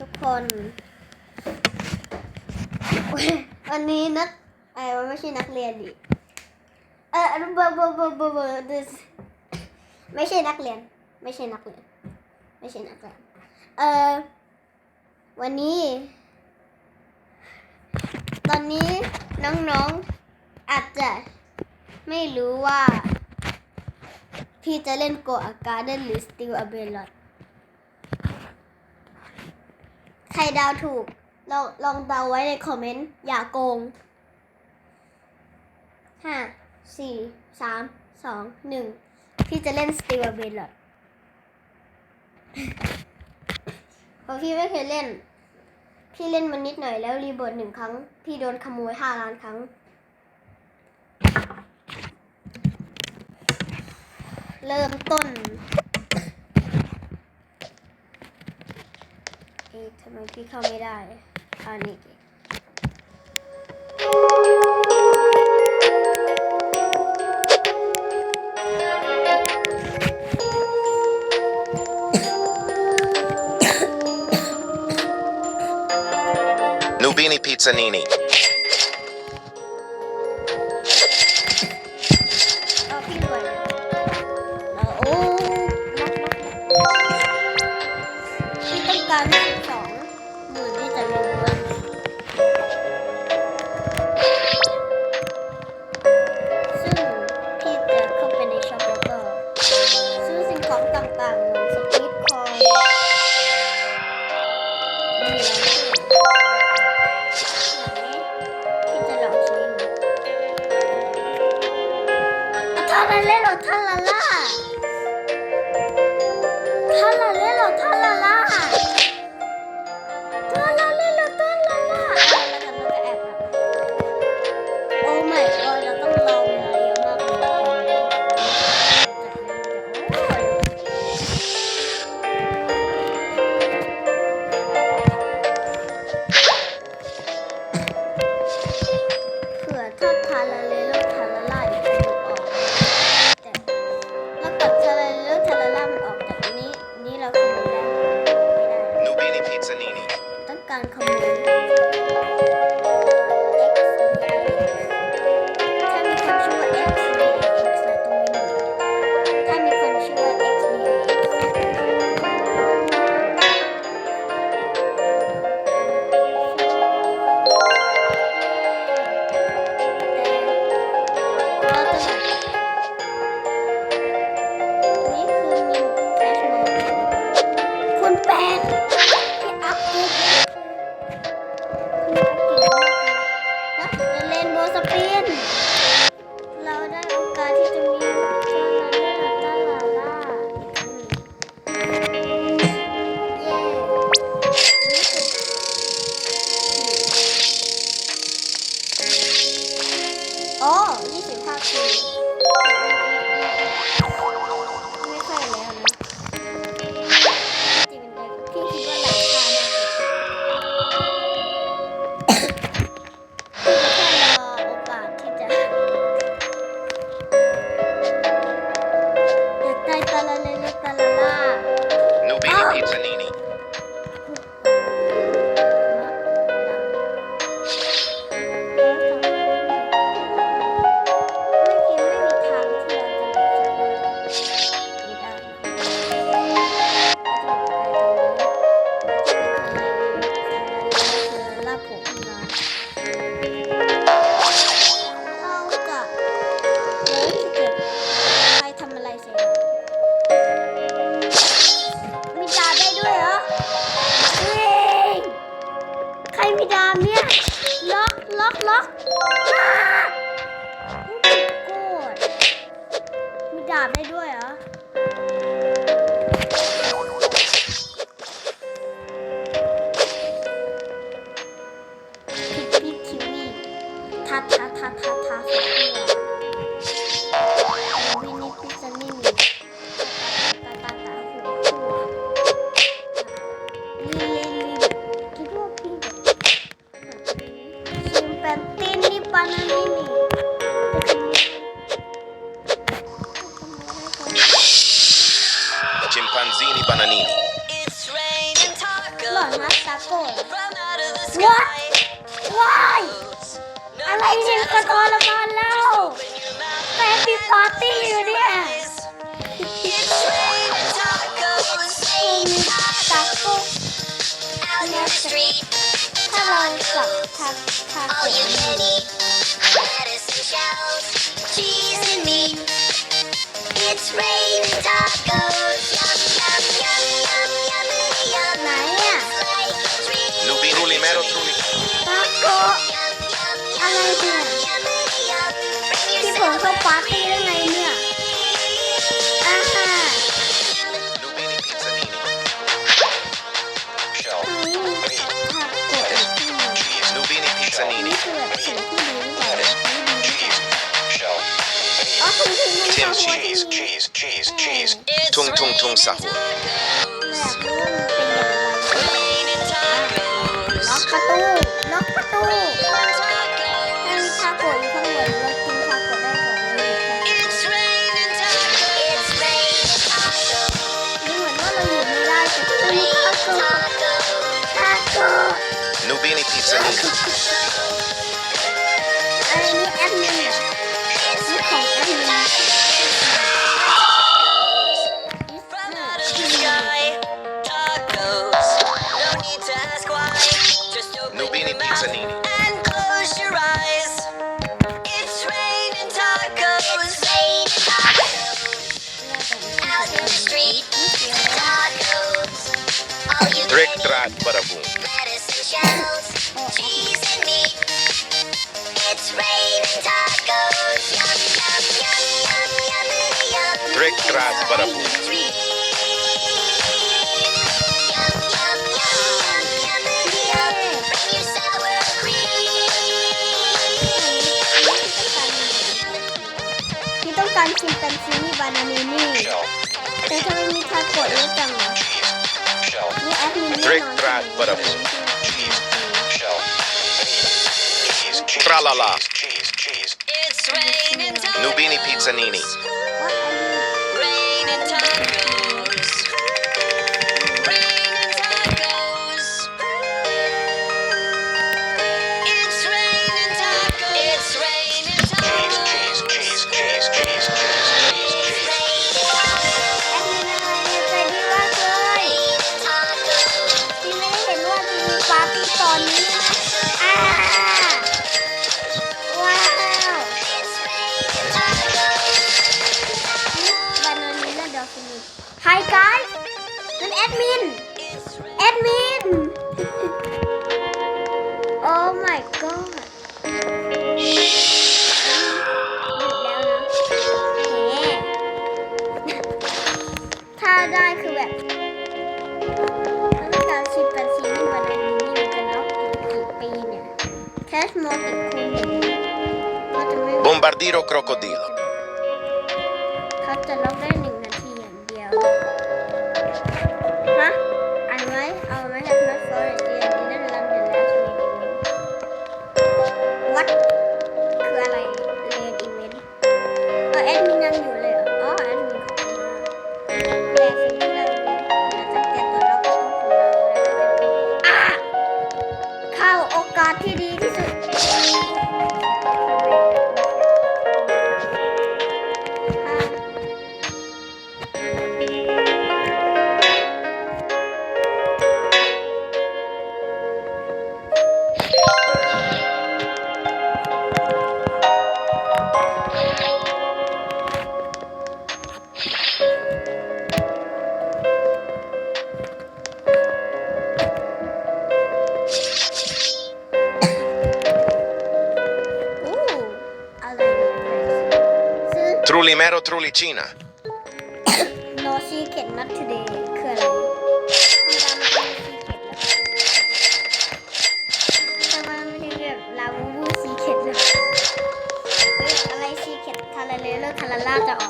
ทุกคน วันนี้นักไอ้ไม่ใช่นักเรียนดิเออเบอร์บอบอบเบดิสไม่ใช่นักเรียน ไม่ใช่นักเรียน ไม่ใช่นักเรียน เออวันนี้ ตอนนี้น้องๆอาจจะไม่รู้ว่า พี่จะเล่นโกอาการ์เดนหรือสติลอเบลอด ใครเดาถูก ลองลองเดาไว้ในคอมเมนต์ อย่าโกงห้าสี่สามสองหนึ่งพี่จะเล่นสตีวเบลล์เพราะพี่ไม่เคยเล่น พี่เล่นมันนิดหน่อยแล้วรีเบิร์ดหนึ่งครั้ง พี่โดนขโมยห้าล้านครั้ง เริ่มต้น เอ๊ะทำไมพี่เข้าไม่ได้อันนี้นูบินีพิซซานีนีเอาพี่รวยเอาโอ้พี่ต้องการ 别老看啦啦。Afgan kamuoyu. chimpanzini bananini. Mom. What? Why? I'm waiting for all of our now. Happy party, you dear. Hello, stop, tap. All you can eat, lettuce and shells, cheese and meat. It's raining tacos. Yum, yum, yum, yum, yummy, yum. ไหนอะ Like a dream. Nubini Trullimero Trulli. ตาโก้ Yum, yum, อะไรเนี่ย yummy, yum. Bring ที่ผม yourself เข้าปาร์ตี้ได้ไงเนี่ย cheese. ที่ Cheese. Cheese. Cheese. It's Tung tung tung raining sahur. อยากรู้ว่ามันเป็นอย่างไร Raining tacos. ล็อกประตูล็อกประตู Raining ถ้ามี tacos. ทาโกะอยู่ข้างบนเรากินทาโกะได้ก่อนเลย It's raining tacos. It's raining tacos. ดูเหมือนว่าเราอยู่ไม่ได้แต่ก็มีทาโกะทาโกะ Nubini Pizzanini. Cheese. Shell. Cheese. Cheese. Tralala. Cheese. Cheese. It's raining tacos. Nubini Pizzanini. Hi guys นั่นแอดมิน แอดมิน Oh my god ถ้าได้คือแบบต้งการชิมปันซีนี่วันนี้นี่มันจะล็อกอีกกี่ปีเนี่ยแคชมติคูณก็จะไม่ Bombardiro crocodilo. Trullimero Trullicina. no secret not today คืออะไรทำไมไม่ได้แบบลาวูบู secret เลยอะไร secret ทาราเลเลอร์ทาราล่าจะออก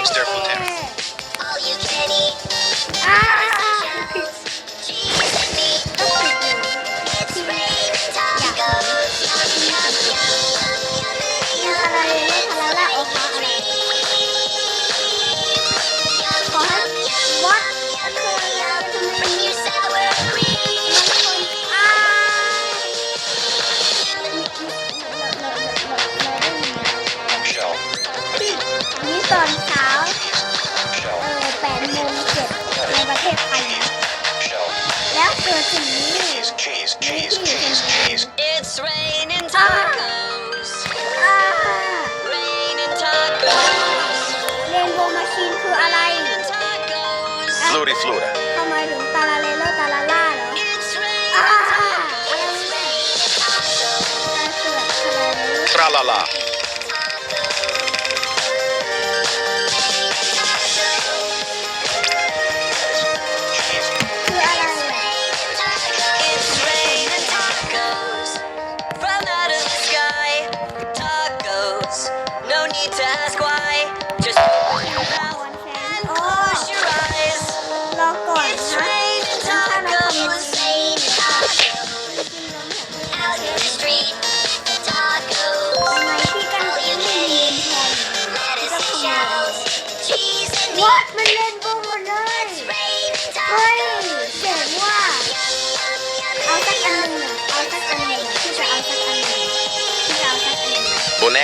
gangster hotel. Oh, ah! Michelle. นี่ตอนเช้า Cheese, cheese, cheese, cheese, cheese. It's raining tacos. Raining tacos.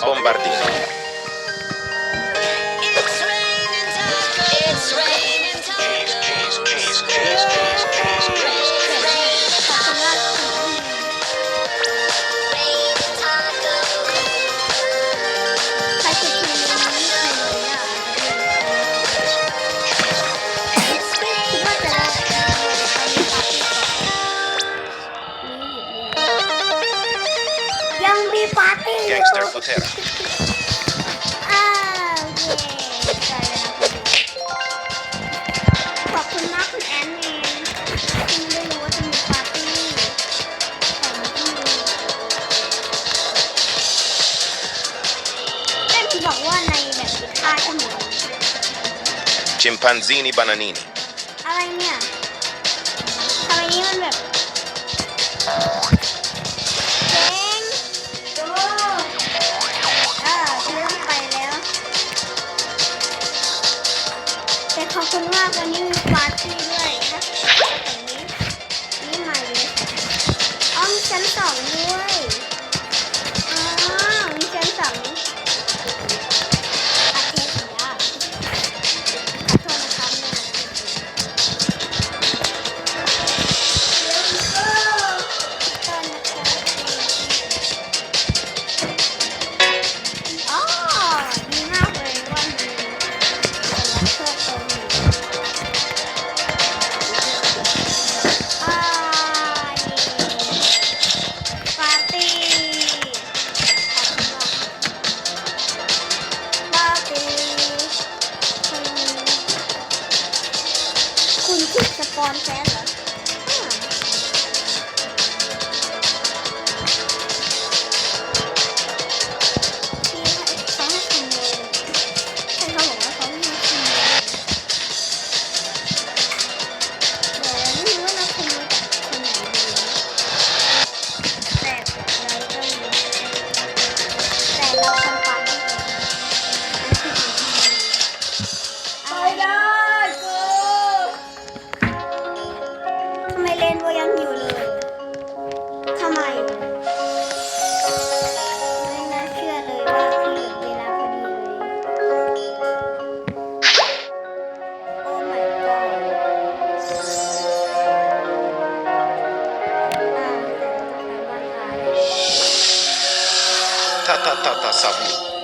Bombardier. ชิมต้นไม้ Chimpanzini อะไรเนี่ยทำไมนี่มันแบบเจ๊งโอ้อ่าเไปแล้ว แต่ขอบคุณมากวันนี้มีปาร์ตี้ i'm fans. Tata 傻逼